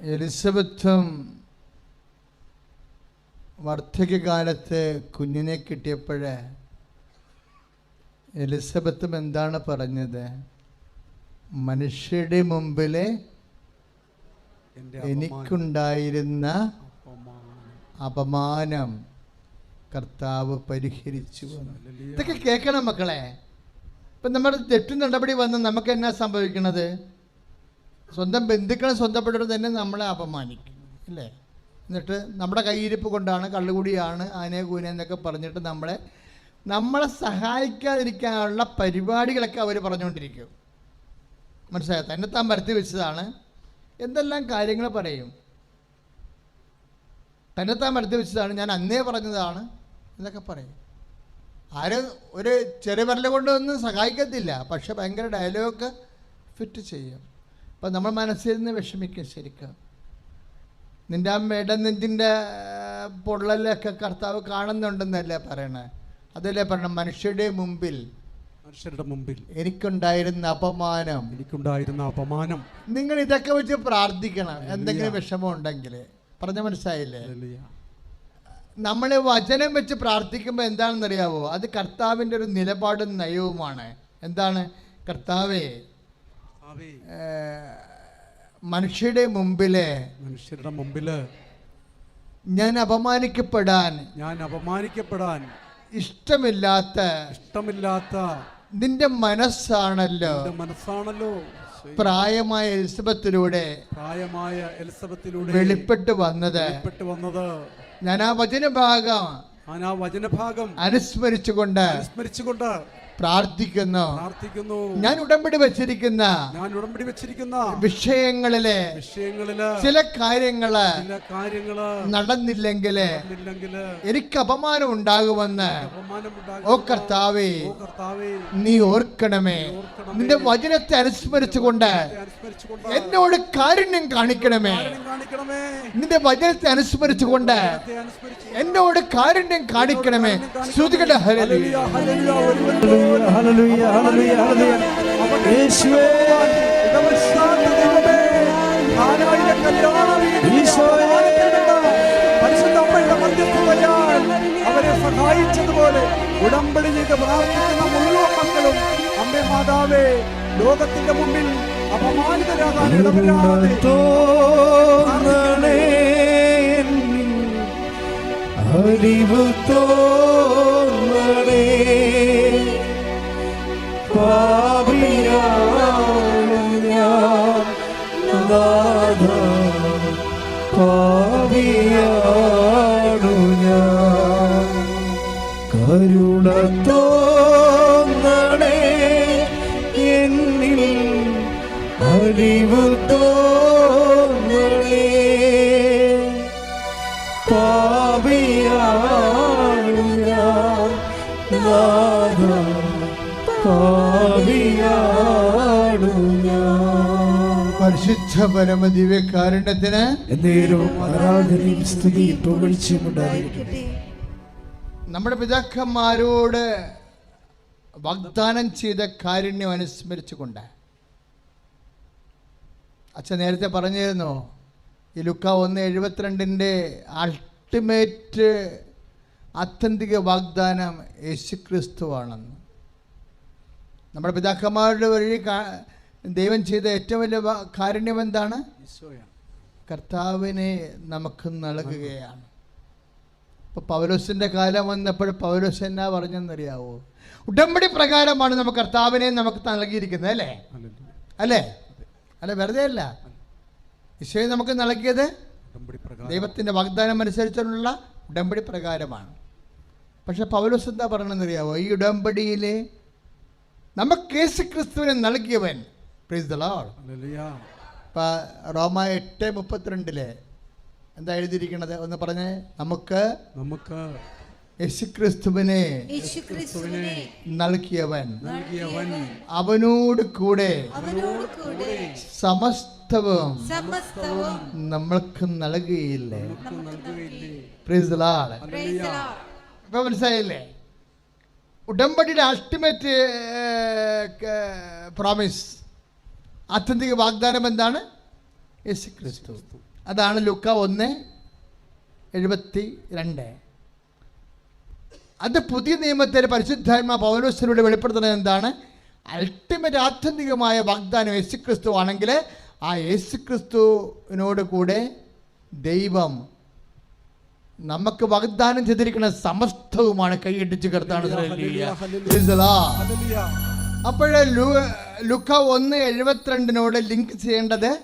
എലിസബത്തും വാർദ്ധക്യകാലത്ത് കുഞ്ഞിനെ കിട്ടിയപ്പോഴേ എലിസബത്തും എന്താണ് പറഞ്ഞത്? മനുഷ്യരുടെ മുമ്പിലെ എനിക്കുണ്ടായിരുന്ന അപമാനം. കർത്താവ് പരിഹരിച്ചു ഹല്ലേലൂയ. ഇതൊക്കെ കേൾക്കണം മക്കളെ. ഇപ്പം നമ്മൾ തെറ്റു നടപടി വന്ന് നമുക്ക് എന്നാ സംഭവിക്കണത്? സ്വന്തം ബന്ധുക്കളെ സ്വന്തപ്പെട്ടവർ തന്നെ നമ്മളെ അപമാനിക്കും അല്ലേ? എന്നിട്ട് നമ്മുടെ കയ്യിരിപ്പ് കൊണ്ടാണ് കള്ളുകൂടിയാണ് ആനെ കൂന എന്നൊക്കെ പറഞ്ഞിട്ട് നമ്മളെ നമ്മളെ സഹായിക്കാതിരിക്കാനുള്ള പരിപാടികളൊക്കെ അവർ പറഞ്ഞുകൊണ്ടിരിക്കും. മനസ്സിലായോ? തന്നെ താൻ വരുത്തി വെച്ചതാണ്. എന്തെല്ലാം കാര്യങ്ങൾ പറയും? തന്നെ താൻ വരുത്തി വെച്ചതാണ്. ഞാൻ അന്നേ പറഞ്ഞതാണ്. എന്നൊക്കെ പറയും. ആരും ഒരു ചെറിയ വിരൽ കൊണ്ടൊന്നും സഹായിക്കത്തില്ല. പക്ഷെ ഭയങ്കര ഡയലോഗ് ഫിറ്റ് ചെയ്യും. അപ്പം നമ്മൾ മനസ്സിൽ നിന്ന് വിഷമിക്കും ശരിക്കും. നിന്റെ അമ്മയുടെ നെഞ്ചിന്റെ പൊള്ളലൊക്കെ കർത്താവ് കാണുന്നുണ്ടെന്നല്ലേ പറയണേ? അതല്ലേ പറഞ്ഞ മനുഷ്യരുടെ മുമ്പിൽ മനുഷ്യരുടെ മുമ്പിൽ എനിക്കുണ്ടായിരുന്ന അപമാനം. എനിക്കുണ്ടായിരുന്ന അപമാനം. നിങ്ങൾ ഇതൊക്കെ വെച്ച് പ്രാർത്ഥിക്കണം. എന്തെങ്കിലും വിഷമം ഉണ്ടെങ്കിൽ പറഞ്ഞ മനസ്സിലായില്ലേ. നമ്മൾ വചനം വെച്ച് പ്രാർത്ഥിക്കുമ്പോൾ എന്താണെന്നറിയാവോ? അത് കർത്താവിന്റെ ഒരു നിലപാടും നയവുമാണ്. എന്താണ്? കർത്താവേ മനുഷ്യരുടെ മുമ്പിലെ മനുഷ്യരുടെ മുമ്പിൽ ഞാൻ അപമാനിക്കപ്പെടാൻ ഞാൻ അപമാനിക്കപ്പെടാൻ ഇഷ്ടമില്ലാത്ത ഇഷ്ടമില്ലാത്ത നിന്റെ മനസ്സാണല്ലോ. മനസ്സാണല്ലോ. പ്രായമായ എലിസബത്തിലൂടെ പ്രായമായ എലിസബത്തിലൂടെ വെളിപ്പെട്ട് വന്നത്. വെളിപ്പെട്ട് വന്നത്. ഞാൻ ആ വചനഭാഗം ഞാൻ ആ വചനഭാഗം അനുസ്മരിച്ചുകൊണ്ട് അനുസ്മരിച്ചുകൊണ്ട് പ്രാർത്ഥിക്കുന്നു. പ്രാർത്ഥിക്കുന്നു. ഞാൻ ഉടമ്പടി വെച്ചിരിക്കുന്ന ഞാൻ ഉടമ്പടി വെച്ചിരിക്കുന്ന വിഷയങ്ങളിലെ വിഷയങ്ങളിൽ ചില കാര്യങ്ങൾ ചില കാര്യങ്ങൾ നടന്നില്ലെങ്കിൽ എനിക്ക് അപമാനം ഉണ്ടാകുമെന്ന് ഓ കർത്താവേ നീ ഓർക്കണമേ. നിന്റെ വചനത്തെ അനുസ്മരിച്ചുകൊണ്ട് എന്നോട് കാരുണ്യം കാണിക്കണമേ. നിന്റെ വചനത്തെ അനുസ്മരിച്ചുകൊണ്ട് എന്നോട് കാരുണ്യം കാണിക്കണമേ. ശ്രുതികട ഹല്ലേലൂയ, ഹല്ലേലൂയ, ഹല്ലേലൂയ, ഹല്ലേലൂയ. യേശുവേ, അവരെ സഹായിച്ചതുപോലെ ഉടമ്പടി ചെയ്ത് പ്രാർത്ഥിക്കുന്ന മുഴുവൻ മക്കളും അമ്മേ മാതാവേ ലോകത്തിന്റെ മുമ്പിൽ അപമാനിതരാകാൻ എന്നിൽ അറിവ് തോന്നണേ. പാപിയാണ് ഞാൻ നാഥ പാപിയാണു ഞാൻ കരുണ തോന്നണേ എന്നിൽ അറിവ് പരിശുദ്ധ പരമ ദിവ്യകാരുണ്യത്തിന് എന്നേരവും ആരാധനയും സ്തുതിയും പുകഴ്ചയും ഉണ്ടായിരിക്കട്ടെ. നമ്മുടെ പിതാക്കന്മാരോട് വാഗ്ദാനം ചെയ്ത കാരുണ്യം അനുസ്മരിച്ചുകൊണ്ട് അച്ഛൻ നേരത്തെ പറഞ്ഞിരുന്നു ഈ ലുക്ക ഒന്ന് എഴുപത്തിരണ്ടിന്റെ അൾട്ടിമേറ്റ് ആത്യന്തിക വാഗ്ദാനം യേശുക്രിസ്തുവാണെന്ന്. നമ്മുടെ പിതാക്കന്മാരുടെ വഴി ദൈവം ചെയ്ത ഏറ്റവും വലിയ കാരുണ്യം എന്താണ്? കർത്താവിനെ നമുക്ക് നൽകുകയാണ്. ഇപ്പോൾ പൗലോസിന്റെ കാലം വന്നപ്പോൾ പൗലോസ് എന്നാ പറഞ്ഞെന്നറിയാവോ? ഉടമ്പടി പ്രകാരമാണ് നമുക്ക് കർത്താവിനെ നമുക്ക് നൽകിയിരിക്കുന്നത് അല്ലേ. അല്ലേ? അല്ല വെറുതെ അല്ല. ഈശോയെ നമുക്ക് നൽകിയത് ദൈവത്തിന്റെ വാഗ്ദാനം അനുസരിച്ചുള്ള ഉടമ്പടി പ്രകാരമാണ്. പക്ഷെ പൗലോസ് എന്താ പറഞ്ഞെന്നറിയാവോ? ഈ ഉടമ്പടിയിലെ നമുക്ക് യേശു ക്രിസ്തുവിനെ നൽകിയവൻ പ്രീസ് ദ ലോർഡ് ഹല്ലേലൂയ. ഇപ്പം റോമ എട്ട് മുപ്പത്തിരണ്ടിലെ എന്താ എഴുതിയിരിക്കുന്നത് ഒന്ന് പറഞ്ഞേ. നമുക്ക് നമുക്ക് യേശുക്രിസ്തുവിനെ യേശുക്രിസ്തുവിനെ നൽകിയവൻ നൽകിയവൻ അവനോട് കൂടെ അവനോട് കൂടെ സമസ്തവും സമസ്തവും നമ്മൾക്ക് നൽകുകയില്ലേ. ഇപ്പൊ മനസ്സിലായില്ലേ? ഉടമ്പടിയുടെ അൾട്ടിമേറ്റ് പ്രോമിസ് ആത്യന്തിക വാഗ്ദാനം എന്താണ്? യേശു ക്രിസ്തു. അതാണ് ലുക്ക ഒന്ന് എഴുപത്തി രണ്ട് അത് പുതിയ നിയമത്തിൽ പരിശുദ്ധാത്മ പൗലോസിലൂടെ വെളിപ്പെടുത്തുന്നത് എന്താണ്? അൾട്ടിമേറ്റ് ആത്യന്തികമായ വാഗ്ദാനം യേശു ക്രിസ്തു ആണെങ്കിൽ ആ യേശു ക്രിസ്തുവിനോട് കൂടെ ദൈവം നമുക്ക് വാഗ്ദാനം ചെയ്തിരിക്കുന്ന സമസ്തവുമാണ് കൈയിട്ടിച്ച്. ഹല്ലേലൂയ. അപ്പോഴേ ലു ലുക്ക ഒന്ന് എഴുപത്തിരണ്ടിനോട് ലിങ്ക് ചെയ്യേണ്ടത്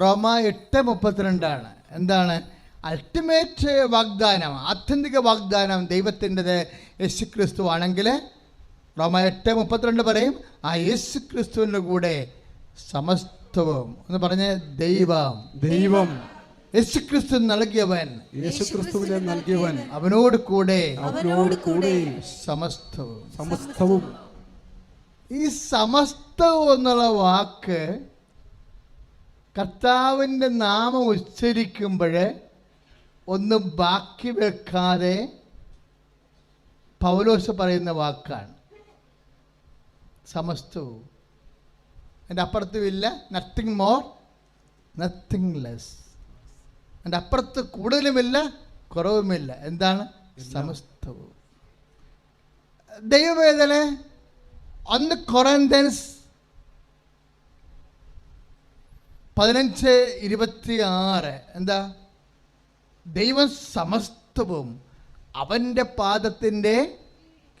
റോമ എട്ട് മുപ്പത്തിരണ്ടാണ്. എന്താണ്? അൾട്ടിമേറ്റ് വാഗ്ദാനം ആത്യന്തിക വാഗ്ദാനം ദൈവത്തിന്റെത് യേശു ക്രിസ്തു ആണെങ്കിൽ റോമ എട്ട് മുപ്പത്തിരണ്ട് പറയും ആ യേശു ക്രിസ്തുവിന്റെ കൂടെ സമസ്തവും. എന്ന് പറഞ്ഞ് ദൈവം. ദൈവം. യേശു ക്രിസ്തു നൽകിയവൻ. യേശുക്രിസ്തുവിനെ നൽകിയവൻ. അവനോട് കൂടെ അവനോട് കൂടെ സമസ്തവും. സമസ്തവും. ഈ സമസ്തവും എന്നുള്ള വാക്ക് കർത്താവിന്റെ നാമം ഉച്ചരിക്കുമ്പോൾ ഒന്നും ബാക്കി വെക്കാതെ പൗലോസ് പറയുന്ന വാക്കാണ്. സമസ്തവും. എന്റെ അപ്പുറത്തുമില്ല. നത്തിങ് മോർ നത്തിങ് ലെസ് എന്റെ അപ്പുറത്ത് കൂടുതലുമില്ല കുറവുമില്ല. എന്താണ്? സമസ്തവും. ദൈവവേദന ഒന്ന് കൊറന്തൻസ് പതിനഞ്ച് ഇരുപത്തി ആറ് എന്താ? ദൈവം സമസ്തവും അവന്റെ പാദത്തിന്റെ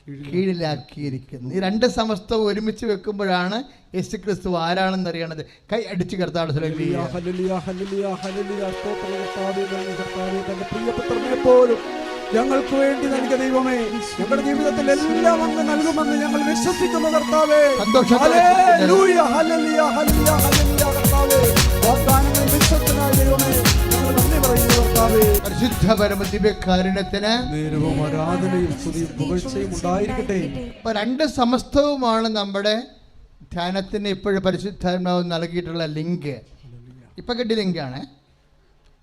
കീഴിലാക്കിയിരിക്കുന്നു. ഈ രണ്ട് സമസ്തവും ഒരുമിച്ച് വെക്കുമ്പോഴാണ് യേശു ക്രിസ്തു ആരാണെന്ന് അറിയണത്. കൈ അടിച്ച് കർത്താവേ, തന്റെ ഞങ്ങൾക്ക് വേണ്ടി നൽകിയ ദൈവമേ ഞങ്ങളുടെ ജീവിതത്തിൽ എല്ലാം അങ്ങ് നൽകുമെന്ന് ഞങ്ങൾ വിശ്വസിക്കുന്ന കർത്താവേ. ആരാധനയും സ്തുതിയും പുകഴ്ചയും ഉണ്ടായിരിക്കട്ടെ. ഇപ്പൊ രണ്ട് സമസ്തവുമാണ് നമ്മുടെ ധ്യാനത്തിന് ഇപ്പോഴും പരിശുദ്ധാത്മാവ് നൽകിയിട്ടുള്ള ലിങ്ക്. ഇപ്പൊ കിട്ടിയ ലിങ്കാണ്.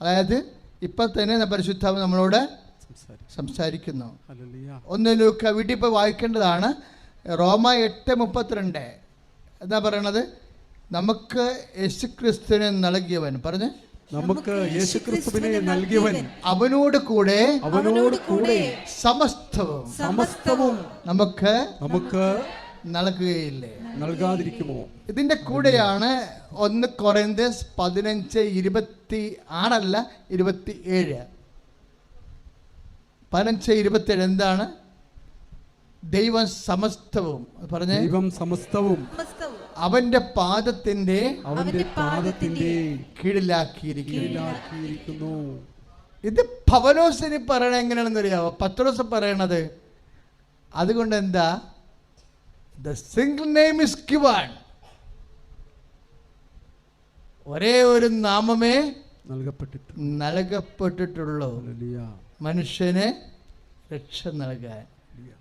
അതായത് ഇപ്പൊ തന്നെ പരിശുദ്ധാവ് നമ്മളോട് സംസാരിക്കുന്നു. ഹല്ലേലൂയ. ഒന്ന് ലൂക്ക വീട്ടിൽ ഇപ്പോൾ വായിക്കേണ്ടതാണ്. റോമ എട്ട് മുപ്പത്തിരണ്ട്. എന്താ പറയണത്? നമുക്ക് യേശുക്രിസ്തുവിനെ നൽകിയവൻ. പറഞ്ഞു. നമുക്ക് യേശുക്രിസ്തുവിനെ നൽകിയവൻ. അവനോട് കൂടെ അവനോട് കൂടെ സമസ്തവും സമസ്തവും നമുക്ക് നമുക്ക് നൽകുകയില്ലേ? നൽകാതിരിക്കുമോ? ഇതിന്റെ കൂടെയാണ് ഒന്ന് കൊറന്തസ് പതിനഞ്ച് ഇരുപത്തി ആറല്ല ഇരുപത്തി ഏഴ്. പതിനഞ്ച് ഇരുപത്തേഴ് എന്താണ്? ദൈവം സമസ്തവും. പറഞ്ഞ. ദൈവം സമസ്തവും. സമസ്തവും. അവന്റെ പാദത്തിന്റെ അവന്റെ പാദത്തിന്റെ കീഴിലാക്കിയിരിക്കുന്നു. ഇത് പവലോസിന് പറയണ എങ്ങനെയാണെന്ന് അറിയാമോ പത്രോസ് പറയണത് അതുകൊണ്ട് എന്താ ദ സിംഗിൾ നെയിം ഇസ് കിവാൻ ഒരേ ഒരു നാമമേ നൽകപ്പെട്ടിട്ടുള്ളൂ. നൽകപ്പെട്ടിട്ടുള്ളൂ. ഹല്ലേലൂയ. മനുഷ്യന് രക്ഷ നൽകാൻ.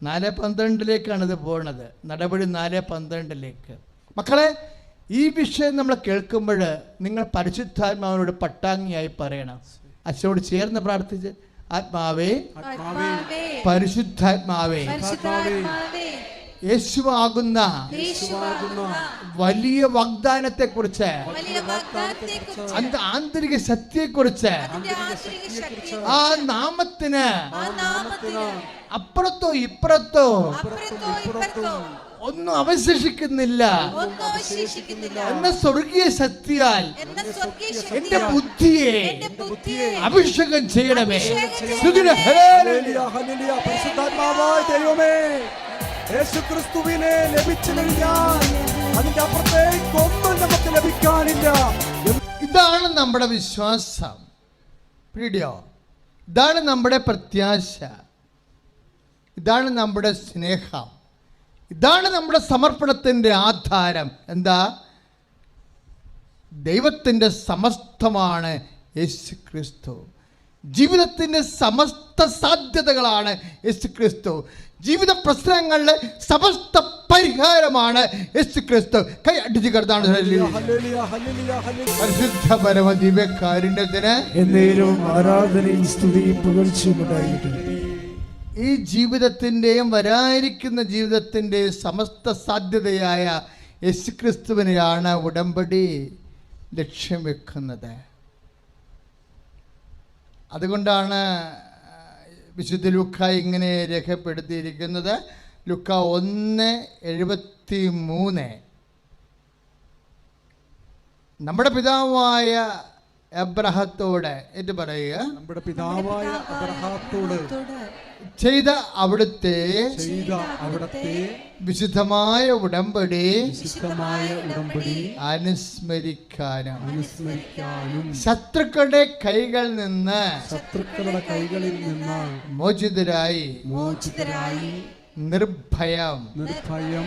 നാല് പന്ത്രണ്ടിലേക്കാണ് ഇത് പോണത്. നടപടി നാല് പന്ത്രണ്ടിലേക്ക്. മക്കളെ ഈ വിഷയം നമ്മൾ കേൾക്കുമ്പോൾ നിങ്ങൾ പരിശുദ്ധാത്മാവിനോട് പട്ടാങ്ങിയായി പറയണം. അച്ഛനോട് ചേർന്ന് പ്രാർത്ഥിച്ച് ആത്മാവേ പരിശുദ്ധാത്മാവേ യേശുവാകുന്ന വലിയ വാഗ്ദാനത്തെ കുറിച്ച് ആന്തരിക ശക്തിയെ കുറിച്ച് ആന്തരിക ശക്തി ആ നാമത്തിന് ആ നാമത്തിന് അപ്പുറത്തോ ഇപ്പുറത്തോ ഒന്നും അവശേഷിക്കുന്നില്ല. എന്ന സ്വർഗീയ ശക്തിയാൽ എന്റെ ബുദ്ധിയെ അഭിഷേകം ചെയ്യണമേ. ദൈവമേ. യേശുക്രിസ്തുവിനെ ലഭിച്ചു കഴിഞ്ഞാൽ അതിന്റെ അപ്പുറത്തേക്ക് നമുക്ക് ലഭിക്കാനില്ല. ഇതാണ് നമ്മുടെ വിശ്വാസം. പിടിയോ ഇതാണ് നമ്മുടെ പ്രത്യാശ. ഇതാണ് നമ്മുടെ സ്നേഹം. ഇതാണ് നമ്മുടെ സമർപ്പണത്തിന്റെ ആധാരം. എന്താ? ദൈവത്തിന്റെ സമസ്തമാണ് യേശു ക്രിസ്തു ജീവിതത്തിന്റെ സമസ്ത സാധ്യതകളാണ് യേശു ക്രിസ്തു ജീവിത പ്രശ്നങ്ങളുടെ സമസ്ത പരിഹാരമാണ് യേശു ക്രിസ്തു കൈ അടിച്ചു കിടത്താണ് ഹല്ലേലൂയ. പരിശുദ്ധ പരമ ദിവ്യകാരുണ്യത്തിന് എന്നേരും ആരാധനയും സ്തുതിയും പുകഴ്ചയും ഈ ജീവിതത്തിന്റെയും വരാനിരിക്കുന്ന ജീവിതത്തിന്റെയും സമസ്ത സാധ്യതയായ യേശു ക്രിസ്തുവിനെയാണ് ഉടമ്പടി ലക്ഷ്യം വെക്കുന്നത്. അതുകൊണ്ടാണ് വിശുദ്ധ ലുക്ക ഇങ്ങനെ രേഖപ്പെടുത്തിയിരിക്കുന്നത്. ലുക്ക ഒന്ന് എഴുപത്തി മൂന്ന് നമ്മുടെ പിതാവായ എബ്രഹത്തോട് എന്ന് പറയുക. നമ്മുടെ പിതാവായ എബ്രഹത്തോട് ചെയ്ത അവിടുത്തെ ചെയ്ത അവിടുത്തെ വിശുദ്ധമായ ഉടമ്പടി വിശുദ്ധമായ ഉടമ്പടി അനുസ്മരിക്കാനും അനുസ്മരിക്കാനും ശത്രുക്കളുടെ കൈകൾ നിന്ന് ശത്രുക്കളുടെ കൈകളിൽ നിന്ന് മോചിതരായി മോചിതരായി നിർഭയം നിർഭയം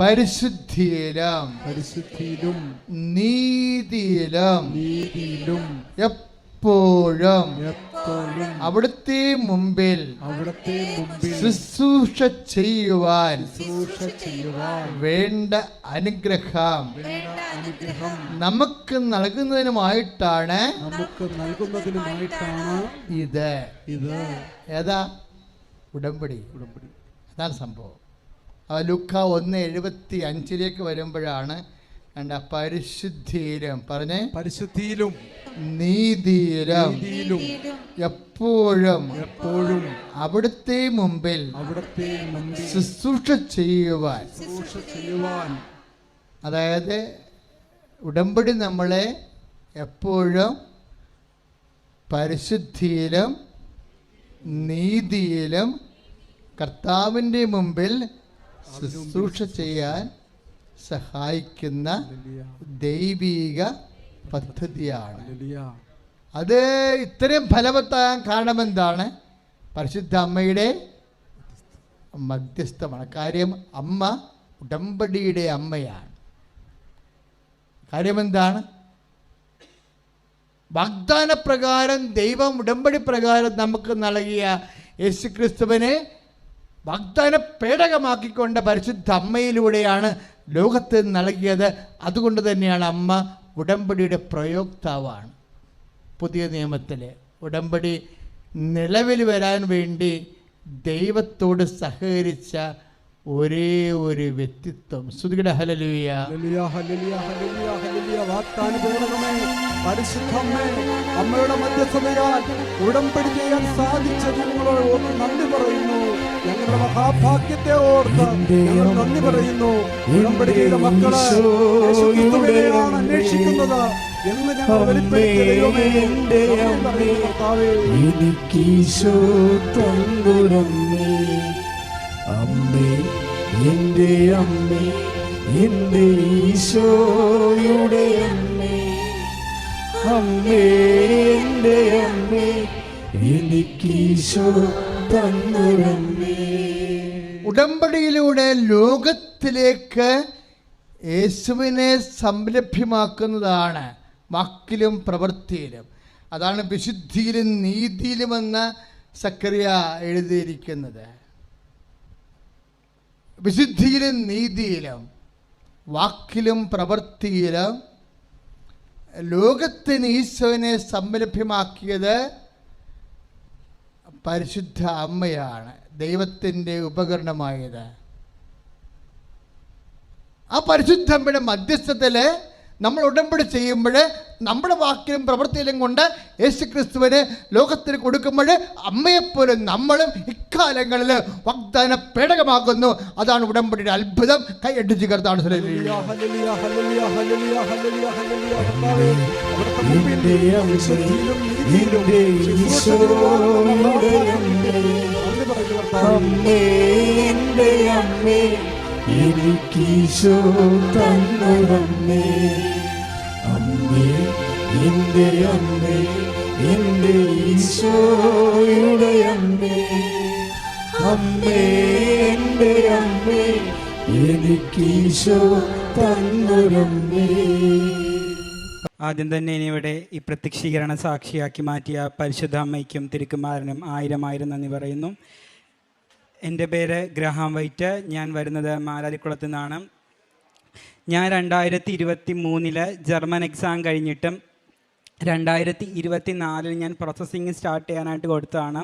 പരിശുദ്ധിയിലും പരിശുദ്ധിയിലും നീതിയിലും നീതിയിലും എപ്പോഴും എപ്പോഴും അവിടുത്തെ മുമ്പിൽ അവിടുത്തെ മുമ്പിൽ ശുശ്രൂഷ ചെയ്യുവാൻ ശുശ്രൂഷ ചെയ്യുവാൻ വേണ്ട അനുഗ്രഹം അനുഗ്രഹം നമുക്ക് നൽകുന്നതിനുമായിട്ടാണ് നമുക്ക് നൽകുന്നതിനുമായിട്ടാണ് ഇത്. ഇത്. ഏതാ? ഉടമ്പടി. ഉടമ്പടി. അതാണ് സംഭവം. ലുക്ക ഒന്ന് എഴുപത്തി അഞ്ചിലേക്ക് വരുമ്പോഴാണ് കണ്ട പരിശുദ്ധിയിലും പറഞ്ഞേ? പരിശുദ്ധിയിലും നീതിയിലും എപ്പോഴും എപ്പോഴും അവിടുത്തെ മുമ്പിൽ അവിടുത്തെ ശുശ്രൂഷ ചെയ്യുവാൻ. ശുശ്രൂഷ ചെയ്യുവാൻ. അതായത് ഉടമ്പടി നമ്മളെ എപ്പോഴും പരിശുദ്ധിയിലും നീതിയിലും കർത്താവിന്റെ മുമ്പിൽ ശുശ്രൂഷ ചെയ്യാൻ സഹായിക്കുന്ന ദൈവീക പദ്ധതിയാണ്. അത് ഇത്രയും ഫലവത്താകാൻ കാരണമെന്താണ് പരിശുദ്ധ അമ്മയുടെ മധ്യസ്ഥമാണ്. കാര്യം അമ്മ ഉടമ്പടിയുടെ അമ്മയാണ്. കാര്യമെന്താണ് വാഗ്ദാന പ്രകാരം ദൈവം ഉടമ്പടി പ്രകാരം നമുക്ക് നൽകിയ യേശുക്രിസ്തുവിനെ വാഗ്ദാന പേടകമാക്കിക്കൊണ്ട് പരിശുദ്ധ അമ്മയിലൂടെയാണ് ലോകത്ത് നൽകിയത്. അതുകൊണ്ട് തന്നെയാണ് അമ്മ ഉടമ്പടിയുടെ പ്രയോക്താവാണ്. പുതിയ നിയമത്തിൽ ഉടമ്പടി നിലവിൽ വരാൻ വേണ്ടി ദൈവത്തോട് സഹകരിച്ച ഒരേ ഒരു വ്യക്തിത്വം. ശ്രുതിയുടെ ഹലലുയ അമ്മയുടെ മധ്യസ്ഥതയാൽ ഉടമ്പടി ചെയ്യാൻ സാധിച്ചത് നിങ്ങളോട് നന്ദി പറയുന്നു. ഞങ്ങളുടെ മഹാഭാഗ്യത്തെ ഓർത്ത് ഞങ്ങൾ നന്ദി പറയുന്നു. ഉടമ്പടി മക്കളെ യേശുക്രിസ്തുവിനെയാണ് അന്വേഷിക്കുന്നത് എന്ന് ഞങ്ങൾ. എനിക്കീശോ തമ്പുരമ്മേ അമ്മേ എന്റെ അമ്മേ എന്റെ ഈശോയുടെ അമ്മേ. അമ്മേ എന്റെ അമ്മേ എനിക്കീശോ ഉടമ്പടിയിലൂടെ ലോകത്തിലേക്ക് യേശുവിനെ സംരഭ്യമാക്കുന്നതാണ് വാക്കിലും പ്രവൃത്തിയിലും. അതാണ് വിശുദ്ധിയിലും നീതിയിലുമെന്ന് സക്കറിയ എഴുതിയിരിക്കുന്നത്. വിശുദ്ധിയിലും നീതിയിലും വാക്കിലും പ്രവൃത്തിയിലും ലോകത്തിന് ഈശോനെ സംരഭ്യമാക്കിയത് പരിശുദ്ധ അമ്മയാണ്. ദൈവത്തിന്റെ ഉപകരണമായത്. ആ പരിശുദ്ധ അമ്മയുടെ മധ്യസ്ഥത്തിൽ നമ്മൾ ഉടമ്പടി ചെയ്യുമ്പോൾ നമ്മുടെ വാക്കിലും പ്രവൃത്തിയിലും കൊണ്ട് യേശു ക്രിസ്തുവിന് ലോകത്തിന് കൊടുക്കുമ്പോൾ അമ്മയെപ്പോലും നമ്മളും ഇക്കാലങ്ങളിൽ വാഗ്ദാന പേടകമാക്കുന്നു അതാണ് ഉടമ്പടിയുടെ അത്ഭുതം. കൈയടിച്ച് എന്റെ അമ്മേ അമ്മേ. അമ്മേ അമ്മേ അമ്മേ. ആദ്യം തന്നെ ഇവിടെ ഈ പ്രത്യക്ഷീകരണ സാക്ഷിയാക്കി മാറ്റിയ പരിശുദ്ധ അമ്മയ്ക്കും തിരുക്കുമാരനും ആയിരം ആയിരം നന്ദി പറയുന്നു. എന്റെ പേര് ഗ്രഹാം വൈറ്റ്. ഞാൻ വരുന്നത് മാലാരിക്കുളത്തു നിന്നാണ്. ഞാൻ രണ്ടായിരത്തി ഇരുപത്തി മൂന്നിൽ ജർമ്മൻ എക്സാം കഴിഞ്ഞിട്ടും രണ്ടായിരത്തി ഇരുപത്തി നാലിൽ ഞാൻ പ്രോസസ്സിങ് സ്റ്റാർട്ട് ചെയ്യാനായിട്ട് കൊടുത്തതാണ്.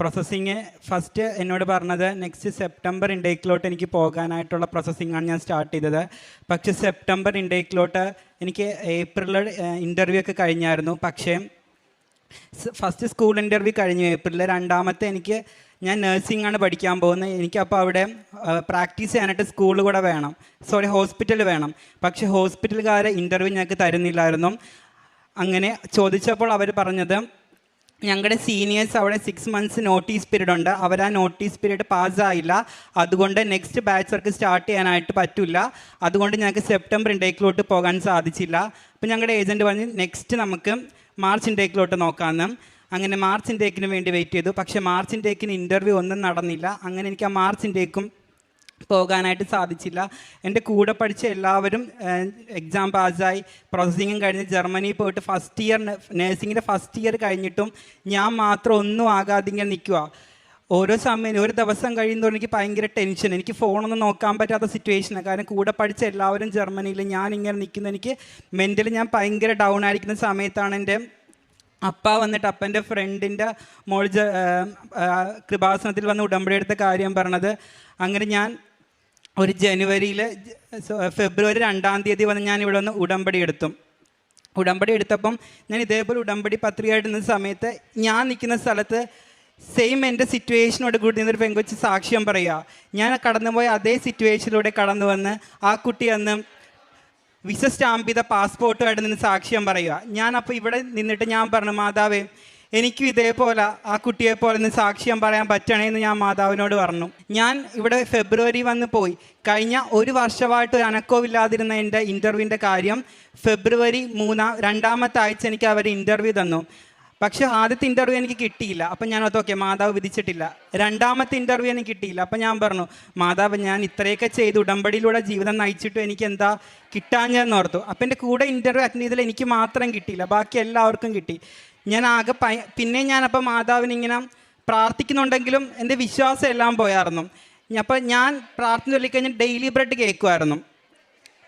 പ്രോസസ്സിങ് ഫസ്റ്റ് എന്നോട് പറഞ്ഞത് നെക്സ്റ്റ് സെപ്റ്റംബർ ഇൻടേക്കിലോട്ട് എനിക്ക് പോകാനായിട്ടുള്ള പ്രോസസ്സിങ്ങാണ് ഞാൻ സ്റ്റാർട്ട് ചെയ്തത്. പക്ഷേ സെപ്റ്റംബർ ഇൻടേക്കിലോട്ട് എനിക്ക് ഏപ്രിലിൽ ഇന്റർവ്യൂ ഒക്കെ കഴിഞ്ഞായിരുന്നു. പക്ഷേ ഫസ്റ്റ് സ്കൂൾ ഇന്റർവ്യൂ കഴിഞ്ഞു. ഏപ്രിലിൽ രണ്ടാമത്തെ എനിക്ക് ഞാൻ നഴ്സിംഗ് ആണ് പഠിക്കാൻ പോകുന്നത്. എനിക്കപ്പോൾ അവിടെ പ്രാക്ടീസ് ചെയ്യാനായിട്ട് സ്കൂൾ കൂടെ വേണം. സോറി ഹോസ്പിറ്റൽ വേണം. പക്ഷേ ഹോസ്പിറ്റലുകാരെ ഇന്റർവ്യൂ ഞങ്ങൾക്ക് തരുന്നില്ലായിരുന്നു. അങ്ങനെ ചോദിച്ചപ്പോൾ അവർ പറഞ്ഞത് ഞങ്ങളുടെ സീനിയേഴ്സ് അവിടെ സിക്സ് മന്ത്സ് നോട്ടീസ് പീരീഡ് ഉണ്ട്. അവർ ആ നോട്ടീസ് പീരീഡ് പാസ്സായില്ല അതുകൊണ്ട് നെക്സ്റ്റ് ബാച്ച് ബാച്ചർക്ക് സ്റ്റാർട്ട് ചെയ്യാനായിട്ട് പറ്റില്ല. അതുകൊണ്ട് ഞങ്ങൾക്ക് സെപ്റ്റംബർ ഇൻടേക്കിലോട്ട് പോകാൻ സാധിച്ചില്ല. അപ്പോൾ ഞങ്ങളുടെ ഏജന്റ് പറഞ്ഞ് നെക്സ്റ്റ് നമുക്ക് മാർച്ച് ഇൻടേക്കിലോട്ട് നോക്കാമെന്ന് അങ്ങനെ മാർച്ച് ഇൻടേക്കിന് വേണ്ടി വെയിറ്റ് ചെയ്തു. പക്ഷേ മാർച്ച് ഇൻടേക്കിന് ഇന്റർവ്യൂ ഒന്നും നടന്നില്ല. അങ്ങനെ എനിക്ക് ആ മാർച്ച് ഇൻടേക്കും പോകാനായിട്ട് സാധിച്ചില്ല. എന്റെ കൂടെ പഠിച്ച എല്ലാവരും എക്സാം പാസ്സായി. പ്രോസസ്സിങ്ങും കഴിഞ്ഞ് ജർമ്മനിയിൽ പോയിട്ട് ഫസ്റ്റ് ഇയർ നേഴ്സിങ്ങിന്റെ ഫസ്റ്റ് ഇയർ കഴിഞ്ഞിട്ടും ഞാൻ മാത്രം ഒന്നും ആകാതെ ഇങ്ങനെ നിൽക്കുക ഓരോ സമയം ഒരു ദിവസം കഴിയുമ്പോൾ എനിക്ക് ഭയങ്കര ടെൻഷൻ എനിക്ക് ഫോണൊന്നും നോക്കാൻ പറ്റാത്ത സിറ്റുവേഷനാണ് കാരണം കൂടെ പഠിച്ച എല്ലാവരും ജർമ്മനിയിൽ ഞാൻ ഇങ്ങനെ നിൽക്കുന്ന എനിക്ക് മെന്റലി ഞാൻ ഭയങ്കര ഡൗൺ ആയിരിക്കുന്ന സമയത്താണ് എന്റെ അപ്പ വന്നിട്ട് അപ്പന്റെ ഫ്രണ്ടിന്റെ മോൾ കൃപാസനത്തിൽ വന്ന് ഉടമ്പടി എടുത്ത കാര്യം പറഞ്ഞത്. അങ്ങനെ ഞാൻ ഒരു ജനുവരിയിൽ ഫെബ്രുവരി രണ്ടാം തീയതി വന്ന് ഞാൻ ഇവിടെ വന്ന് ഉടമ്പടി എടുത്തു. ഉടമ്പടി എടുത്തപ്പം ഞാൻ ഇതേപോലെ ഉടമ്പടി പത്രിക ഇടുന്ന സമയത്ത് ഞാൻ നിൽക്കുന്ന സ്ഥലത്ത് സെയിം എന്റെ സിറ്റുവേഷനോട് കൂടി നിന്നൊരു പെങ്കൊച്ച് സാക്ഷ്യം പറയുക. ഞാൻ കടന്നുപോയ അതേ സിറ്റുവേഷനിലൂടെ കടന്നു വന്ന് ആ കുട്ടി അന്ന് വിസ സ്റ്റാമ്പ് ചെയ്ത പാസ്പോർട്ടുമായിട്ട് നിന്ന് സാക്ഷ്യം പറയുക. ഞാൻ അപ്പോൾ ഇവിടെ നിന്നിട്ട് ഞാൻ പറഞ്ഞു മാതാവേ എനിക്കും ഇതേപോലെ ആ കുട്ടിയെ നിന്ന് സാക്ഷ്യം പറയാൻ പറ്റണേ എന്ന് ഞാൻ മാതാവിനോട് പറഞ്ഞു. ഞാൻ ഇവിടെ ഫെബ്രുവരി വന്ന് പോയി. കഴിഞ്ഞ ഒരു വർഷമായിട്ട് ഒരു അനക്കമില്ലാതിരുന്ന എന്റെ ഇന്റർവ്യൂവിന്റെ കാര്യം ഫെബ്രുവരി മൂന്നാം രണ്ടാമത്തെ ആഴ്ച എനിക്ക് അവർ ഇന്റർവ്യൂ തന്നു. പക്ഷേ ആദ്യത്തെ ഇന്റർവ്യൂ എനിക്ക് കിട്ടിയില്ല. അപ്പം ഞാൻ ഓക്കെ മാതാവ് വിധിച്ചിട്ടില്ല. രണ്ടാമത്തെ ഇന്റർവ്യൂ എനിക്ക് കിട്ടിയില്ല. അപ്പം ഞാൻ പറഞ്ഞു മാതാവ് ഞാൻ ഇത്രയൊക്കെ ചെയ്ത്. ഉടമ്പടിയിലൂടെ ജീവിതം നയിച്ചിട്ടും എനിക്ക് എന്താ കിട്ടാഞ്ഞെന്ന് ഓർത്തു. അപ്പം എന്റെ കൂടെ ഇന്റർവ്യൂ അറ്റൻഡ് ചെയ്തതിൽ എനിക്ക് മാത്രം കിട്ടിയില്ല. ബാക്കി എല്ലാവർക്കും കിട്ടി. ഞാൻ ആകെ പയ പിന്നെ ഞാനപ്പോൾ മാതാവിനിങ്ങനെ പ്രാർത്ഥിക്കുന്നുണ്ടെങ്കിലും എന്റെ വിശ്വാസം എല്ലാം പോയായിരുന്നു അപ്പോൾ ഞാൻ പ്രാർത്ഥന ചൊല്ലിക്കഴിഞ്ഞാൽ ഡെയിലി ബ്രെഡ് കേൾക്കുമായിരുന്നു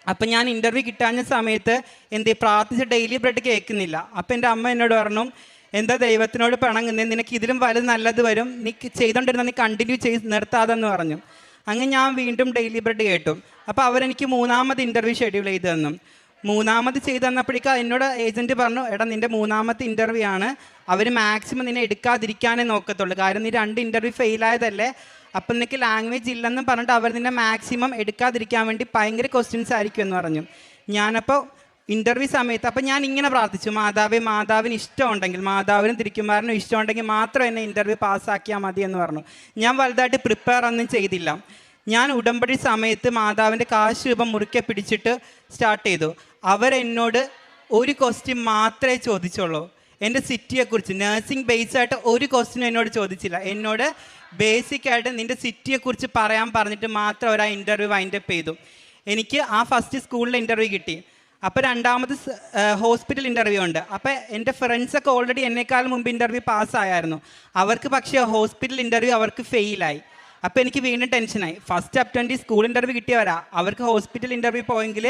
അപ്പം ഞാൻ ഇന്റർവ്യൂ കിട്ടാഞ്ഞ സമയത്ത് എന്ത് പ്രാർത്ഥിച്ച് ഡെയിലി ബ്രെഡ് കേൾക്കുന്നില്ല അപ്പം എന്റെ അമ്മ എന്നോട് പറഞ്ഞു എന്താ ദൈവത്തിനോട് പിണങ്ങുന്നത് നിനക്ക് ഇതിലും വലുത് നല്ലത് വരും. നീ ചെയ്തുകൊണ്ടിരുന്ന നീ കണ്ടിന്യൂ ചെയ്ത് നിർത്താതെന്ന് പറഞ്ഞു. അങ്ങനെ ഞാൻ വീണ്ടും ഡെയിലി ബ്രെഡ് കേട്ടു. അപ്പോൾ അവരെനിക്ക് മൂന്നാമത് ഇന്റർവ്യൂ ഷെഡ്യൂൾ ചെയ്തു തന്നു. മൂന്നാമത് ചെയ്തു തന്നപ്പോഴേക്കും എന്നോട് ഏജന്റ് പറഞ്ഞു എടാ നിന്റെ മൂന്നാമത്തെ ഇന്റർവ്യൂ ആണ്. അവർ മാക്സിമം നിന്നെ എടുക്കാതിരിക്കാനേ നോക്കത്തുള്ളൂ. കാരണം നീ രണ്ട് ഇന്റർവ്യൂ ഫെയിലായതല്ലേ അപ്പം നിനക്ക് ലാംഗ്വേജ് ഇല്ലെന്ന് പറഞ്ഞിട്ട് അവർ നിന്നെ മാക്സിമം എടുക്കാതിരിക്കാൻ വേണ്ടി ഭയങ്കര ക്വസ്റ്റ്യൻസ് ആയിരിക്കും എന്ന് പറഞ്ഞു. ഞാനപ്പോൾ ഇന്റർവ്യൂ സമയത്ത് അപ്പം ഞാൻ ഇങ്ങനെ പ്രാർത്ഥിച്ചു മാതാവേ മാതാവിന് ഇഷ്ടമുണ്ടെങ്കിൽ മാതാവിനും തിരിക്കുമാരനും ഇഷ്ടമുണ്ടെങ്കിൽ മാത്രം എന്നെ ഇന്റർവ്യൂ പാസ്സാക്കിയാൽ മതി എന്ന് പറഞ്ഞു. ഞാൻ വലുതായിട്ട് പ്രിപ്പയർ ഒന്നും ചെയ്തില്ല. ഞാൻ ഉടമ്പടി സമയത്ത് മാതാവിന്റെ കാശ് രൂപം മുറുക്കെ പിടിച്ചിട്ട് സ്റ്റാർട്ട് ചെയ്തു. അവരെന്നോട് ഒരു ക്വസ്റ്റ്യൻ മാത്രമേ ചോദിച്ചുള്ളൂ. എന്റെ സിറ്റിയെക്കുറിച്ച് നഴ്സിംഗ് ബേസ് ആയിട്ട് ഒരു ക്വസ്റ്റ്യനും എന്നോട് ചോദിച്ചില്ല. എന്നോട് ബേസിക്കായിട്ട് നിന്റെ സിറ്റിയെക്കുറിച്ച് പറയാൻ പറഞ്ഞിട്ട് മാത്രം അവർ ആ ഇന്റർവ്യൂ വൈൻഡപ്പ് ചെയ്തു. എനിക്ക് ആ ഫസ്റ്റ് സ്കൂളിൽ ഇന്റർവ്യൂ കിട്ടി. അപ്പോൾ രണ്ടാമത് ഹോസ്പിറ്റൽ ഇന്റർവ്യൂ ഉണ്ട്. അപ്പോൾ എന്റെ ഫ്രണ്ട്സൊക്കെ ഓൾറെഡി എന്നെക്കാൾ മുമ്പ് ഇന്റർവ്യൂ പാസ്സായിരുന്നു അവർക്ക് പക്ഷേ ഹോസ്പിറ്റൽ ഇന്റർവ്യൂ അവർക്ക് ഫെയിലായി അപ്പോൾ എനിക്ക് വീണ്ടും ടെൻഷനായി first up twenty school interview കിട്ടിയവരാ. അവർക്ക് ഹോസ്പിറ്റൽ ഇന്റർവ്യൂ പോയെങ്കിൽ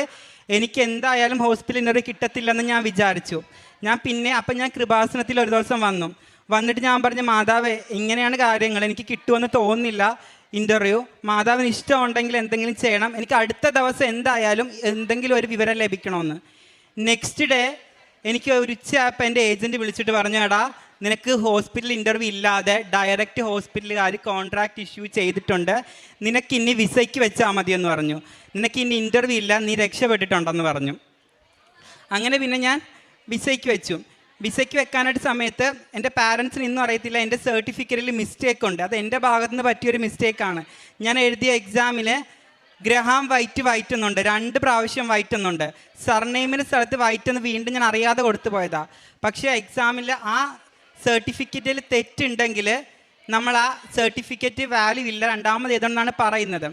എനിക്ക് എന്തായാലും ഹോസ്പിറ്റൽ ഇന്റർവ്യൂ കിട്ടത്തില്ലെന്ന് ഞാൻ വിചാരിച്ചു. ഞാൻ പിന്നെ അപ്പം ഞാൻ കൃപാസനത്തിൽ ഒരു ദിവസം വന്നു. വന്നിട്ട് ഞാൻ പറഞ്ഞു മാതാവേ ഇങ്ങനെയാണ് കാര്യങ്ങൾ. എനിക്ക് കിട്ടുമെന്ന് തോന്നുന്നില്ല. ഇന്റർവ്യൂ മാതാവിന് ഇഷ്ടമുണ്ടെങ്കിൽ എന്തെങ്കിലും ചെയ്യണം. എനിക്ക് അടുത്ത ദിവസം എന്തായാലും എന്തെങ്കിലും ഒരു വിവരം ലഭിക്കണമെന്ന്. നെക്സ്റ്റ് ഡേ എനിക്ക് ഒരു ഉച്ചയായപ്പോൾ എന്റെ ഏജന്റ് വിളിച്ചിട്ട് പറഞ്ഞു എടാ നിനക്ക് ഹോസ്പിറ്റൽ ഇന്റർവ്യൂ ഇല്ലാതെ ഡയറക്റ്റ് ഹോസ്പിറ്റലുകാർ കോൺട്രാക്ട് ഇഷ്യൂ ചെയ്തിട്ടുണ്ട്. നിനക്ക് ഇനി വിസയ്ക്ക് വെച്ചാൽ മതിയെന്ന് പറഞ്ഞു. നിനക്ക് ഇനി ഇന്റർവ്യൂ ഇല്ല നീ രക്ഷപ്പെട്ടിട്ടുണ്ടെന്ന് പറഞ്ഞു. അങ്ങനെ പിന്നെ ഞാൻ വിസയ്ക്ക് വെച്ചു. വിസയ്ക്ക് വെക്കാനായിട്ട് സമയത്ത് എന്റെ പാരൻസിന് ഇന്നും അറിയത്തില്ല എന്റെ സർട്ടിഫിക്കറ്റിൽ മിസ്റ്റേക്ക് ഉണ്ട്. അത് എന്റെ ഭാഗത്തുനിന്ന് പറ്റിയൊരു മിസ്റ്റേക്കാണ് ഞാൻ എഴുതിയ എക്സാമിൽ ഗ്രഹാം വൈറ്റ് വൈറ്റ് എന്നുണ്ട്. രണ്ട് പ്രാവശ്യം വൈറ്റ് എന്നുണ്ട്. സർനെയിമിന്റെ സ്ഥലത്ത് വൈറ്റ് എന്ന് വീണ്ടും ഞാൻ അറിയാതെ കൊടുത്തു പോയതാ. പക്ഷേ എക്സാമിൽ ആ സർട്ടിഫിക്കറ്റിൽ തെറ്റുണ്ടെങ്കിൽ നമ്മൾ ആ സർട്ടിഫിക്കറ്റ് വാല്യൂ ഇല്ല. രണ്ടാമത് ഏതുകൊണ്ടാണ് പറയുന്നത്?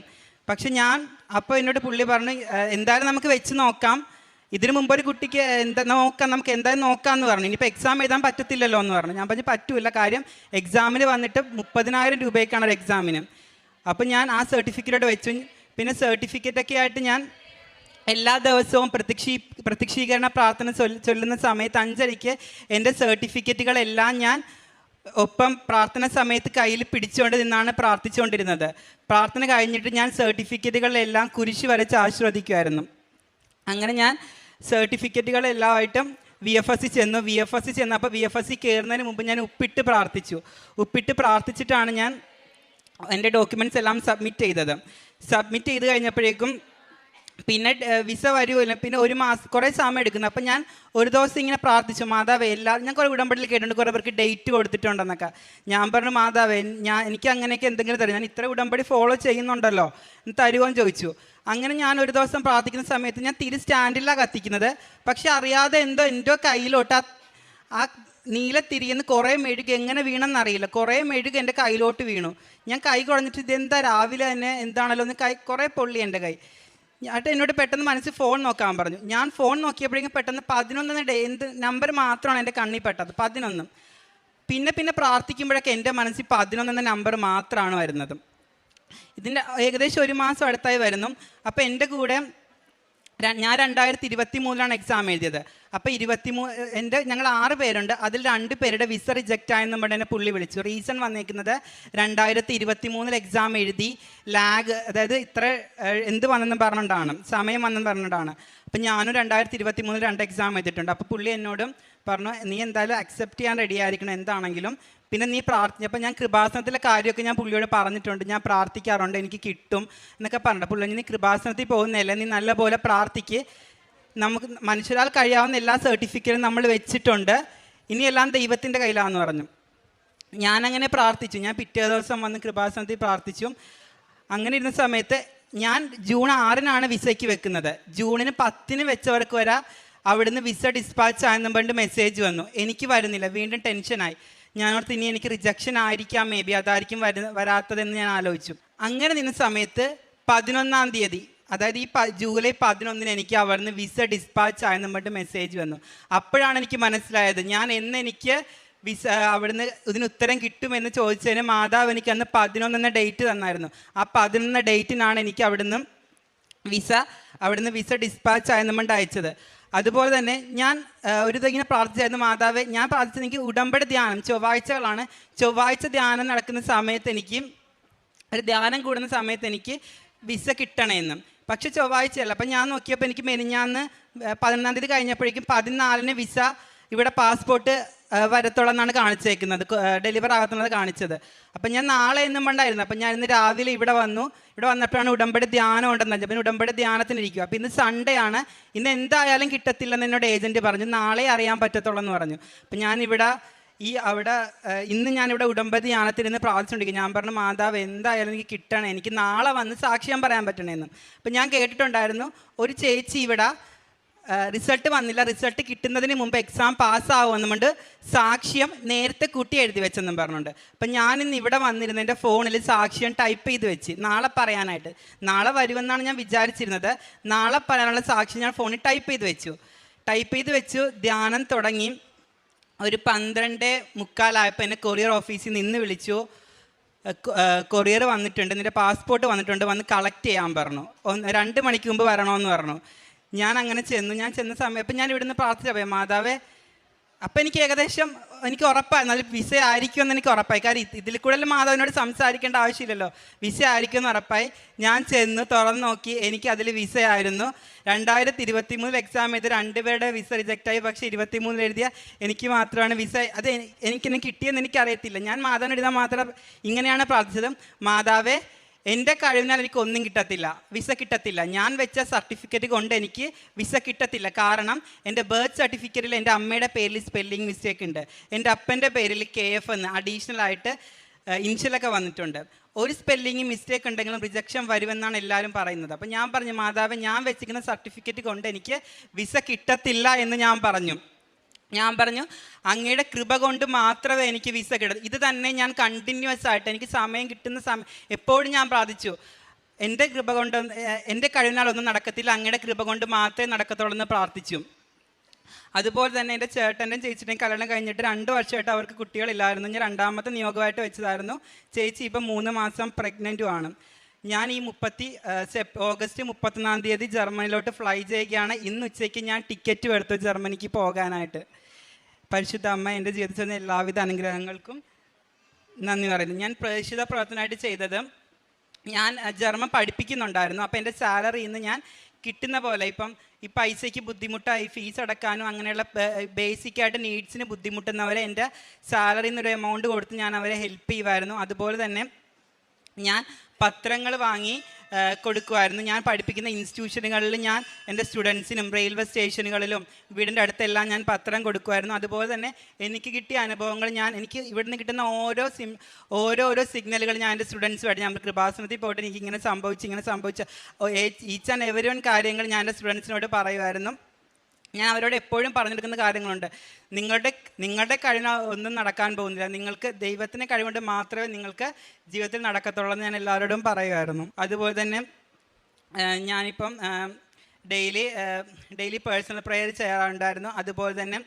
പക്ഷെ ഞാൻ അപ്പോൾ എന്നോട് പുള്ളി പറഞ്ഞു എന്തായാലും നമുക്ക് വെച്ച് നോക്കാം. ഇതിനു മുമ്പ് ഒരു കുട്ടിക്ക് എന്താ നോക്കാം നമുക്ക് എന്തായാലും നോക്കാമെന്ന് പറഞ്ഞു. ഇനിയിപ്പോൾ എക്സാം എഴുതാൻ പറ്റത്തില്ലല്ലോ എന്ന് പറഞ്ഞു. ഞാൻ പറഞ്ഞു പറ്റൂല കാര്യം എക്സാമിന് വന്നിട്ട് മുപ്പതിനായിരം രൂപയ്ക്കാണ് ഒരു എക്സാമിന് അപ്പം ഞാൻ ആ സർട്ടിഫിക്കറ്റ് വെച്ചു. പിന്നെ സർട്ടിഫിക്കറ്റൊക്കെ ആയിട്ട് ഞാൻ എല്ലാ ദിവസവും പ്രത്യക്ഷീ പ്രത്യക്ഷീകരണ പ്രാർത്ഥന ചൊല്ല് ചൊല്ലുന്ന സമയത്ത് അഞ്ചരയ്ക്ക് എന്റെ സർട്ടിഫിക്കറ്റുകളെല്ലാം ഞാൻ ഒപ്പം പ്രാർത്ഥന സമയത്ത് കയ്യിൽ പിടിച്ചുകൊണ്ട് നിന്നാണ് പ്രാർത്ഥിച്ചുകൊണ്ടിരുന്നത്. പ്രാർത്ഥന കഴിഞ്ഞിട്ട് ഞാൻ സർട്ടിഫിക്കറ്റുകളിലെല്ലാം കുരിശ് വരച്ച് ആശ്രവദിക്കുമായിരുന്നു അങ്ങനെ ഞാൻ സർട്ടിഫിക്കറ്റുകളെല്ലാമായിട്ടും വി എഫ് എസ് സി ചെന്നു. വി എഫ് എസ് സി ചെന്നു. അപ്പോൾ വി എഫ് എസ് സി കയറുന്നതിന് മുമ്പ് ഞാൻ ഉപ്പിട്ട് പ്രാർത്ഥിച്ചു. ഉപ്പിട്ട് പ്രാർത്ഥിച്ചിട്ടാണ് ഞാൻ എന്റെ ഡോക്യുമെന്റ്സ് എല്ലാം സബ്മിറ്റ് ചെയ്തത്. സബ്മിറ്റ് ചെയ്ത് കഴിഞ്ഞപ്പോഴേക്കും പിന്നെ വിസ വരുമല്ലോ. പിന്നെ ഒരു മാസം കുറേ സമയം എടുക്കുന്നു. അപ്പം ഞാൻ ഒരു ദിവസം ഇങ്ങനെ പ്രാർത്ഥിച്ചു മാതാവേ എല്ലാ ഞാൻ കുറേ ഉടമ്പടിയിൽ കേട്ടിട്ടുണ്ട്. കുറേ പേർക്ക് ഡേറ്റ് കൊടുത്തിട്ടുണ്ടെന്നൊക്കെ. ഞാൻ പറഞ്ഞു മാതാവേ ഞാൻ എനിക്ക് അങ്ങനെയൊക്കെ എന്തെങ്കിലും തരും. ഞാൻ ഇത്ര ഉടമ്പടി ഫോളോ ചെയ്യുന്നുണ്ടല്ലോ. തരുമോ? എന്ന് ചോദിച്ചു. അങ്ങനെ ഞാൻ ഒരു ദിവസം പ്രാർത്ഥിക്കുന്ന സമയത്ത് ഞാൻ തിരി സ്റ്റാൻഡിലാണ് കത്തിക്കുന്നത്. പക്ഷെ അറിയാതെ എന്തോ എന്റെ കയ്യിലോട്ട് ആ ആ നീല തിരിയെന്ന് കുറേ മെഴുക് എങ്ങനെ വീണെന്നറിയില്ല കുറേ മെഴുക് എന്റെ കയ്യിലോട്ട് വീണു. ഞാൻ കൈ കുഴഞ്ഞിട്ട് ഇതെന്താ രാവിലെ തന്നെ? എന്താണല്ലോ? എന്ന് കൈ കുറേ പൊള്ളി എന്റെ കൈ. എന്നിട്ട് എന്നോട് പെട്ടെന്ന് മനസ്സിൽ ഫോൺ നോക്കാൻ പറഞ്ഞു. ഞാൻ ഫോൺ നോക്കിയപ്പോഴേക്കും പെട്ടെന്ന് പതിനൊന്ന് എന്ത് നമ്പർ മാത്രമാണ് എന്റെ കണ്ണിൽ പെട്ടത് പതിനൊന്നും. പിന്നെ പിന്നെ പ്രാർത്ഥിക്കുമ്പോഴൊക്കെ എന്റെ മനസ്സിൽ പതിനൊന്നെന്ന നമ്പർ മാത്രമാണ് വരുന്നത്. ഇതിന്റെ ഏകദേശം ഒരു മാസം അടുത്തായി വരുന്നു. അപ്പോൾ എന്റെ കൂടെ ഞാൻ രണ്ടായിരത്തി ഇരുപത്തി മൂന്നിലാണ് എക്സാം എഴുതിയത്. അപ്പോൾ ഇരുപത്തി മൂ എന്റെ ഞങ്ങൾ ആറ് പേരുണ്ട്. അതിൽ രണ്ട് പേരുടെ വിസ റിജക്റ്റ് ആയെന്നും പറഞ്ഞ് എന്നെ പുള്ളി വിളിച്ചു. റീസൺ വന്നിരിക്കുന്നത് രണ്ടായിരത്തി ഇരുപത്തി മൂന്നിൽ എക്സാം എഴുതി ലാഗ് അതായത് ഇത്ര എന്ത് വന്നെന്ന് പറഞ്ഞുകൊണ്ടാണ് സമയം വന്നെന്ന് പറഞ്ഞുകൊണ്ടാണ് അപ്പം ഞാനും രണ്ടായിരത്തി ഇരുപത്തി മൂന്നിൽ രണ്ട് എക്സാം എഴുതിയിട്ടുണ്ട്. അപ്പോൾ പുള്ളി എന്നോടും പറഞ്ഞു നീ എന്തായാലും അക്സെപ്റ്റ് ചെയ്യാൻ റെഡി ആയിരിക്കണം. എന്താണെങ്കിലും പിന്നെ നീ പ്രാർത്ഥിച്ചപ്പോൾ ഞാൻ കൃപാസനത്തിലെ കാര്യമൊക്കെ ഞാൻ പുള്ളിയോട് പറഞ്ഞിട്ടുണ്ട്. ഞാൻ പ്രാർത്ഥിക്കാറുണ്ട് എനിക്ക് കിട്ടും എന്നൊക്കെ പറഞ്ഞിട്ട് പുള്ളി നീ കൃപാസനത്തിൽ പോകുന്നില്ല നീ നല്ലപോലെ പ്രാർത്ഥിക്ക്. നമുക്ക് മനുഷ്യരാൽ കഴിയാവുന്ന എല്ലാ സർട്ടിഫിക്കറ്റും നമ്മൾ വെച്ചിട്ടുണ്ട്. ഇനിയെല്ലാം ദൈവത്തിന്റെ കയ്യിലാണെന്ന് പറഞ്ഞു. ഞാനങ്ങനെ പ്രാർത്ഥിച്ചു. ഞാൻ പിറ്റേ ദിവസം വന്ന് കൃപാസനത്തിൽ പ്രാർത്ഥിച്ചു. അങ്ങനെ ഇരുന്ന സമയത്ത് ഞാൻ ജൂൺ ആറിനാണ് വിസയ്ക്ക് വെക്കുന്നത്. ജൂണിന് പത്തിന് വെച്ചവർക്ക് വരെ അവിടുന്ന് വിസ ഡിസ്പാച്ച് ആയെന്നും പറഞ്ഞിട്ട് മെസ്സേജ് വന്നു. എനിക്ക് വരുന്നില്ല. വീണ്ടും ടെൻഷനായി ഞാനോർത്ത് ഇനി എനിക്ക് റിജക്ഷൻ ആയിരിക്കാം മേ ബി അതായിരിക്കും വരു വരാത്തതെന്ന് ഞാൻ ആലോചിച്ചു. അങ്ങനെ നിന്ന സമയത്ത് പതിനൊന്നാം തീയതി അതായത് ഈ ജൂലൈ പതിനൊന്നിന് എനിക്ക് അവിടുന്ന് വിസ ഡിസ്പാച്ച് ആയെന്ന് പറഞ്ഞിട്ട് മെസ്സേജ് വന്നു. അപ്പോഴാണ് എനിക്ക് മനസ്സിലായത് ഞാൻ എന്ന് എനിക്ക് വിസ അവിടുന്ന് ഇതിന് ഉത്തരം കിട്ടുമെന്ന് ചോദിച്ചതിന് മാതാവ് എനിക്ക് അന്ന് പതിനൊന്നെന്ന ഡേറ്റ് തന്നായിരുന്നു. ആ പതിനൊന്ന ഡേറ്റിനാണ് എനിക്ക് അവിടുന്ന് വിസ അവിടുന്ന് വിസ ഡിസ്പാച്ച് ആയെന്ന് പറഞ്ഞിട്ട് അയച്ചത്. അതുപോലെ തന്നെ ഞാൻ ഒരു തെങ്ങിനെ പ്രാർത്ഥിച്ചായിരുന്നു മാതാവ് ഞാൻ പ്രാർത്ഥിച്ചത് എനിക്ക് ഉടമ്പടി ധ്യാനം ചൊവ്വാഴ്ചകളാണ്. ചൊവ്വാഴ്ച ധ്യാനം നടക്കുന്ന സമയത്ത് എനിക്ക് ഒരു ധ്യാനം കൂടുന്ന സമയത്ത് എനിക്ക് വിസ കിട്ടണമെന്നും പക്ഷെ ചൊവ്വാഴ്ചയല്ല. അപ്പം ഞാൻ നോക്കിയപ്പോൾ എനിക്ക് മെനിഞ്ഞാന്ന് പതിനൊന്നാം തീയതി കഴിഞ്ഞപ്പോഴേക്കും പതിനാലിന് വിസ ഇവിടെ പാസ്പോർട്ട് വരത്തുള്ളതെന്നാണ് കാണിച്ചേക്കുന്നത്. ഡെലിവർ ആകത്തുള്ളത് കാണിച്ചത്. അപ്പം ഞാൻ നാളെ എന്നും ഉണ്ടായിരുന്നു അപ്പം ഞാൻ ഇന്ന് രാവിലെ ഇവിടെ വന്നു. ഇവിടെ വന്നപ്പോഴാണ് ഉടമ്പടി ധ്യാനം ഉണ്ടെന്ന് പിന്നെ ഉടമ്പടി ധ്യാനത്തിന് ഇരിക്കുക അപ്പം ഇന്ന് സൺഡേ ആണ്. ഇന്ന് എന്തായാലും കിട്ടത്തില്ലെന്ന് എന്നോട് ഏജന്റ് പറഞ്ഞു. നാളെ അറിയാൻ പറ്റത്തുള്ളൂ എന്ന് പറഞ്ഞു. അപ്പം ഞാനിവിടെ ഈ അവിടെ ഇന്ന് ഞാനിവിടെ ഉടമ്പതി ധ്യാനത്തിരുന്ന് പ്രാർത്ഥിച്ചുകൊണ്ടിരിക്കും ഞാൻ പറഞ്ഞു മാതാവ് എന്തായാലും എനിക്ക് കിട്ടണം. എനിക്ക് നാളെ വന്ന് സാക്ഷ്യം പറയാൻ പറ്റണേന്ന്. അപ്പം ഞാൻ കേട്ടിട്ടുണ്ടായിരുന്നു ഒരു ചേച്ചി ഇവിടെ റിസൾട്ട് വന്നില്ല. റിസൾട്ട് കിട്ടുന്നതിന് മുമ്പ് എക്സാം പാസ്സാവുമെന്നുകൊണ്ട് സാക്ഷ്യം നേരത്തെ കൂട്ടി എഴുതി വെച്ചെന്നും പറഞ്ഞുണ്ട്. അപ്പം ഇന്ന് ഇവിടെ വന്നിരുന്ന എന്റെ ഫോണിൽ സാക്ഷ്യം ടൈപ്പ് ചെയ്ത് വെച്ച്. നാളെ പറയാനായിട്ട്. നാളെ വരുമെന്നാണ് ഞാൻ വിചാരിച്ചിരുന്നത്. നാളെ പറയാനുള്ള സാക്ഷ്യം ഞാൻ ഫോണിൽ ടൈപ്പ് ചെയ്ത് വെച്ചു. ടൈപ്പ് ചെയ്ത് വെച്ചു. ധ്യാനം തുടങ്ങി. ഒരു പന്ത്രണ്ട് മുക്കാലായപ്പോൾ എന്നെ കൊറിയർ ഓഫീസിൽ നിന്ന് വിളിച്ചു. കൊറിയർ വന്നിട്ടുണ്ട്. നിന്റെ പാസ്പോർട്ട് വന്നിട്ടുണ്ട്. വന്ന് കളക്ട് ചെയ്യാൻ പറഞ്ഞു. ഒന്ന് രണ്ട് മണിക്ക് മുമ്പ് വരണമെന്ന് പറഞ്ഞു. ഞാൻ അങ്ങനെ ചെന്നു. ഞാൻ ചെന്ന സമയം അപ്പം ഞാൻ ഇവിടുന്ന് പ്രാർത്ഥിച്ച പോയി മാതാവേ അപ്പം എനിക്ക് ഏകദേശം എനിക്ക് ഉറപ്പായി നല്ല വിസ ആയിരിക്കും എന്ന് എനിക്ക് ഉറപ്പായി. കാര്യം ഇത് ഇതിൽ കൂടുതൽ മാധവനോട് സംസാരിക്കേണ്ട ആവശ്യമില്ലല്ലോ. വിസ ആയിരിക്കും എന്ന് ഉറപ്പായി. ഞാൻ ചെന്ന് തുറന്ന് നോക്കി എനിക്ക് അതിൽ വിസ ആയിരുന്നു രണ്ടായിരത്തി ഇരുപത്തി മൂന്നിൽ എക്സാം ചെയ്ത് രണ്ടുപേരുടെ വിസ റിജക്റ്റായി പക്ഷേ ഇരുപത്തി മൂന്നിൽ എഴുതിയ എനിക്ക് മാത്രമാണ് വിസ. അത് എനി- എനിക്കിന്ന് കിട്ടിയെന്ന് എനിക്കറിയത്തില്ല. ഞാൻ മാതാവിനെഴുതാൻ മാത്രം ഇങ്ങനെയാണ് പ്രാർത്ഥിച്ചത്. മാതാവേ എന്റെ കഴിവിനാൽ എനിക്ക് ഒന്നും കിട്ടത്തില്ല. വിസ കിട്ടത്തില്ല. ഞാൻ വെച്ച സർട്ടിഫിക്കറ്റ് കൊണ്ട് എനിക്ക് വിസ കിട്ടത്തില്ല. കാരണം എന്റെ ബർത്ത് സർട്ടിഫിക്കറ്റിൽ എന്റെ അമ്മയുടെ പേരിൽ സ്പെല്ലിംഗ് മിസ്റ്റേക്ക് ഉണ്ട്. എന്റെ അപ്പന്റെ പേരിൽ കെ എഫ് എന്ന് അഡീഷണൽ ആയിട്ട് ഇൻഷ്യലൊക്കെ വന്നിട്ടുണ്ട്. ഒരു സ്പെല്ലിംഗ് മിസ്റ്റേക്ക് ഉണ്ടെങ്കിലും റിജക്ഷൻ വരുമെന്നാണ് എല്ലാവരും പറയുന്നത്. അപ്പം ഞാൻ പറഞ്ഞു മാതാവ് ഞാൻ വെച്ചിരിക്കുന്ന സർട്ടിഫിക്കറ്റ് കൊണ്ട് എനിക്ക് വിസ കിട്ടത്തില്ല എന്ന് ഞാൻ പറഞ്ഞു. ഞാൻ പറഞ്ഞു അങ്ങയുടെ കൃപ കൊണ്ട് മാത്രമേ എനിക്ക് വിസ കിട്ടൂ. ഇത് തന്നെ ഞാൻ കണ്ടിന്യൂസ് ആയിട്ട് എനിക്ക് സമയം കിട്ടുന്ന സമയം എപ്പോഴും ഞാൻ പ്രാർത്ഥിച്ചു. എന്റെ കൃപ കൊണ്ട് എന്റെ കഴിവിനാളൊന്നും നടക്കത്തില്ല. അങ്ങയുടെ കൃപ കൊണ്ട് മാത്രമേ നടക്കത്തുള്ളൂ എന്ന് പ്രാർത്ഥിച്ചു. അതുപോലെ തന്നെ എന്റെ ചേട്ടന്റെയും ചേച്ചിയുടെയും കല്യാണം കഴിഞ്ഞിട്ട് രണ്ട് വർഷമായിട്ട് അവർക്ക് കുട്ടികളില്ലായിരുന്നു. ഞാൻ രണ്ടാമത്തെ നിയോഗമായിട്ട് വെച്ചതായിരുന്നു. ചേച്ചി ഇപ്പം മൂന്ന് മാസം പ്രഗ്നന്റും ആണ്. ഞാൻ ഈ മുപ്പത്തി ഓഗസ്റ്റ് മുപ്പത്തൊന്നാം തീയതി ജർമ്മനിലോട്ട് ഫ്ലൈ ചെയ്യുകയാണ്. ഇന്ന് ഉച്ചയ്ക്ക് ഞാൻ ടിക്കറ്റ് എടുത്തു ജർമ്മനിക്ക് പോകാനായിട്ട്. പരിശുദ്ധ അമ്മ എന്റെ ജീവിതത്തിൽ നിന്ന് എല്ലാവിധ അനുഗ്രഹങ്ങൾക്കും നന്ദി പറയുന്നു. ഞാൻ പ്രേക്ഷിത പ്രവർത്തനമായിട്ട് ചെയ്തത് ഞാൻ ജർമ്മൻ പഠിപ്പിക്കുന്നുണ്ടായിരുന്നു. അപ്പോൾ എന്റെ സാലറി ഇന്ന് ഞാൻ കിട്ടുന്ന പോലെ ഇപ്പം ഈ പൈസയ്ക്ക് ബുദ്ധിമുട്ടായി ഫീസ് അടക്കാനും അങ്ങനെയുള്ള ബേസിക്കായിട്ട് നീഡ്സിന് ബുദ്ധിമുട്ടുന്നവരെ എന്റെ സാലറിയിൽ എമൗണ്ട് കൊടുത്ത് ഞാൻ അവരെ ഹെൽപ്പ് ചെയ്യുമായിരുന്നു അതുപോലെ തന്നെ ഞാൻ പത്രങ്ങൾ വാങ്ങി കൊടുക്കുമായിരുന്നു ഞാൻ പഠിപ്പിക്കുന്ന ഇൻസ്റ്റിറ്റ്യൂഷനുകളിൽ ഞാൻ എന്റെ സ്റ്റുഡൻസിനും റെയിൽവേ സ്റ്റേഷനുകളിലും വീടിന്റെ അടുത്തെല്ലാം ഞാൻ പത്രം കൊടുക്കുമായിരുന്നു അതുപോലെ തന്നെ എനിക്ക് കിട്ടിയ അനുഭവങ്ങൾ ഞാൻ എനിക്ക് ഇവിടുന്ന് കിട്ടുന്ന ഓരോ സിം ഓരോ സിഗ്നലുകൾ ഞാൻ എന്റെ സ്റ്റുഡൻസുമായിട്ട് ഞാൻ കൃപാസനത്തിൽ പോയിട്ട് എനിക്ക് ഇങ്ങനെ സംഭവിച്ചു ഇങ്ങനെ സംഭവിച്ച ഈച്ച് ആൻഡ് എവരി കാര്യങ്ങൾ ഞാൻ എന്റെ സ്റ്റുഡൻസിനോട് പറയുമായിരുന്നു ഞാൻ അവരോട് എപ്പോഴും പറഞ്ഞു കൊടുക്കുന്ന കാര്യങ്ങളുണ്ട്. നിങ്ങളുടെ നിങ്ങളുടെ കഴിവിന് ഒന്നും നടക്കാൻ പോകുന്നില്ല. നിങ്ങൾക്ക് ദൈവത്തിന്റെ കഴിവുകൊണ്ട് മാത്രമേ നിങ്ങൾക്ക് ജീവിതത്തിൽ നടക്കത്തുള്ളൂ എന്ന് ഞാൻ എല്ലാവരോടും പറയുമായിരുന്നു. അതുപോലെ തന്നെ ഞാനിപ്പം ഡെയിലി ഡെയിലി പേഴ്സണൽ പ്രെയർ ചെയ്യാറുണ്ടായിരുന്നു. അതുപോലെ തന്നെ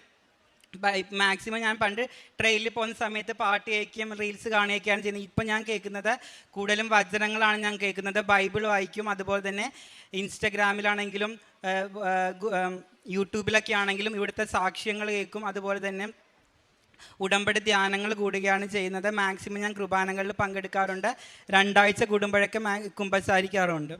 മാക്സിമം ഞാൻ പണ്ട് ട്രെയിനിൽ പോകുന്ന സമയത്ത് പാട്ട് കേൾക്കുകയും റീൽസ് കാണുകയൊക്കെയാണ് ചെയ്യുന്നത്. ഇപ്പം ഞാൻ കേൾക്കുന്നത് കൂടുതലും വചനങ്ങളാണ് ഞാൻ കേൾക്കുന്നത്. ബൈബിൾ വായിക്കും. അതുപോലെ തന്നെ ഇൻസ്റ്റഗ്രാമിലാണെങ്കിലും യൂട്യൂബിലൊക്കെ ആണെങ്കിലും ഇവിടുത്തെ സാക്ഷ്യങ്ങൾ കേൾക്കും. അതുപോലെ തന്നെ ഉടമ്പടി ധ്യാനങ്ങൾ കൂടുകയാണ് ചെയ്യുന്നത്. മാക്സിമം ഞാൻ കുർബാനകളിൽ പങ്കെടുക്കാറുണ്ട്. രണ്ടാഴ്ച കൂടുമ്പോഴൊക്കെ കുമ്പസാരിക്കാറുണ്ട്.